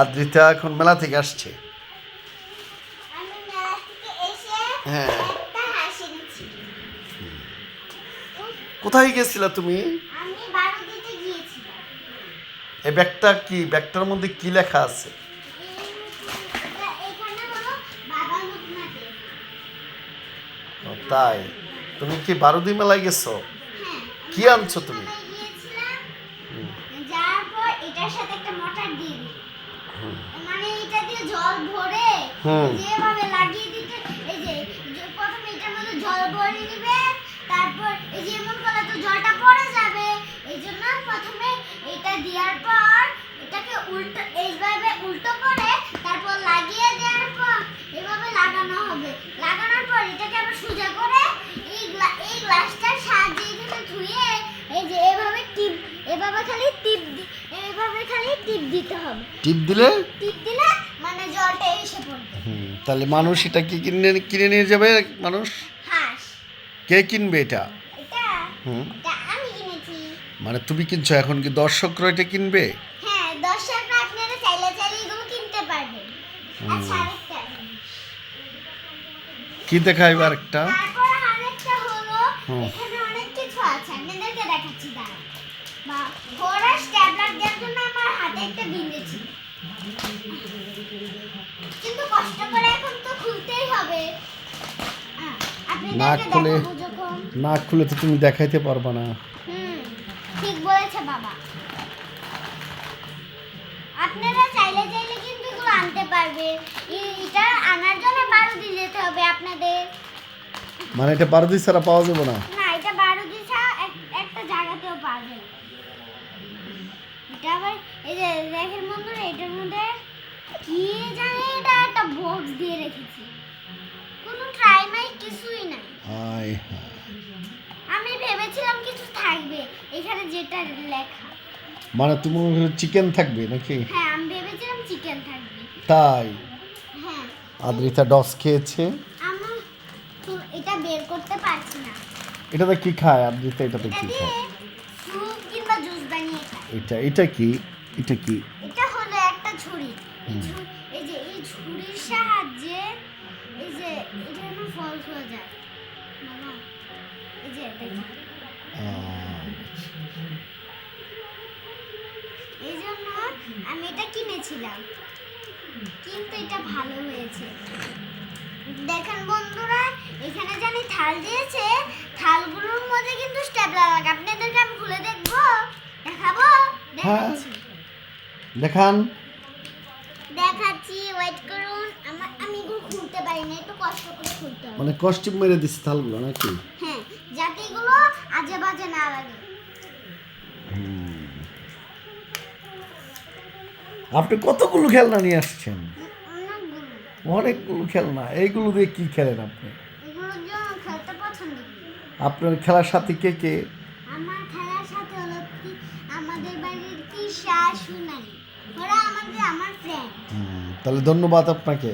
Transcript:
আদ্রিতা এখন মেলা থেকে আসছে। হ্যাঁ। কোথায় গেছিলা তুমি? এই ব্যাগটা কি? ব্যাগটার মধ্যে কি লেখা আছে? তাই? তুমি কি বারুদি মেলায় গেছো? হ্যাঁ কি আনছো তুমি? যাওয়ার পর এটার সাথে একটা মোটর দিয়ে মানে এটা দিয়ে জল ভরে। যেভাবে লাগিয়ে দিতে এই যে যে প্রথমে এটার মধ্যে জল ভরে নিবে তারপর এই যে এমন করলে তো জলটা পড়ে যাবে এই জন্য প্রথমে এটা দেওয়ার পর এটাকে উল্টো এইভাবে উল্টো করে টিপ দিতে হবে। টিপ দিলে? টিপ দিলে মানে জলটা এসে পড়বে। হুম, তাহলে মানুষ এটা কি কিনে কিনে নিয়ে যাবে মানুষ? হাঁস। কে কিনবে এটা? এটা হুম। আমি কিনেছি। মানে তুমি কিনছো এখন কি দর্শকরা এটা কিনবে? হ্যাঁ দর্শকরা আপনারা চাইলে চাইলে এগুলো কিনতে পারবেন আচ্ছা আরেকটা কি দেখাইবে আরেকটা? তারপর আরেকটা হলো কিন্তু কষ্ট করে এখন তো খুলতেই হবে। খুলে- খুলে তো তুমি দেখাইতে পারবা না। হুম ঠিক বলেছে বাবা। আপনারা চাইলে চাইলে কিন্তু এগুলো আনতে পারবেন এ- এটা আনার জন্য বারো দিন যেতে হবে আপনাদের। মানে এটা বারুদি ছাড়া পাওয়া যাবে না? না এটা বারো দিন ছাড়া একটা জায়গাতেও পাওয়া না। এটা আবার এই যে দেখেন বন্ধুরা এটার মধ্যে কি জানি এটা একটা বক্স দিয়ে রেখেছি। কোনো ট্রাই কিছুই নাই। আয় হায়। আমি ভেবেছিলাম কিছু থাকবে এখানে যেটা লেখা। মানে তুমি চিকেন থাকবে নাকি? হ্যাঁ আমি ভেবেছিলাম চিকেন থাকবে। তাই? হ্যাঁ। আদ্রিতা ডস খেয়েছে। আমার এটা বের করতে পারছি না। এটাতে কি খায়? আদ্রিতা এটাতে এটা কি খায়। এটা এটা কি? এটা কি? এটা হলো একটা ছুরি এই যে এই ছুরির সাহায্যে এই যে এটা যেন ফল হয়ে যায়। এই যে দেখি এই জন্য আমি এটা কিনেছিলাম। কিন্তু এটা ভালো হয়েছে। দেখেন বন্ধুরা এখানে জানি থাল দিয়েছে। থালগুলোর মধ্যে কিন্তু স্টেপলার লাগে আপনাদেরকে আমি খুলে দেখব? দেখাবো? দেখাচ্ছি। দেখান। দেখাচ্ছি ওয়েট করুন। আমার আমি এগুলো খুলতে পারি না একটু কষ্ট করে খুলতে হবে। মানে কস্টিউম মেরে দিচ্ছে থালগুলো নাকি? হ্যাঁ যাতে এগুলো আজে বাজে না লাগে। আপনি কতগুলো খেলনা নিয়ে আসছেন? অনেকগুলো। খেলনা। এইগুলো দিয়ে কি খেলেন আপনি? আপনার খেলার সাথে কে কে? আমার খেলার সাথে হলো আমাদের বাড়ির কি শাশুনানি তাহলে ধন্যবাদ আপনাকে।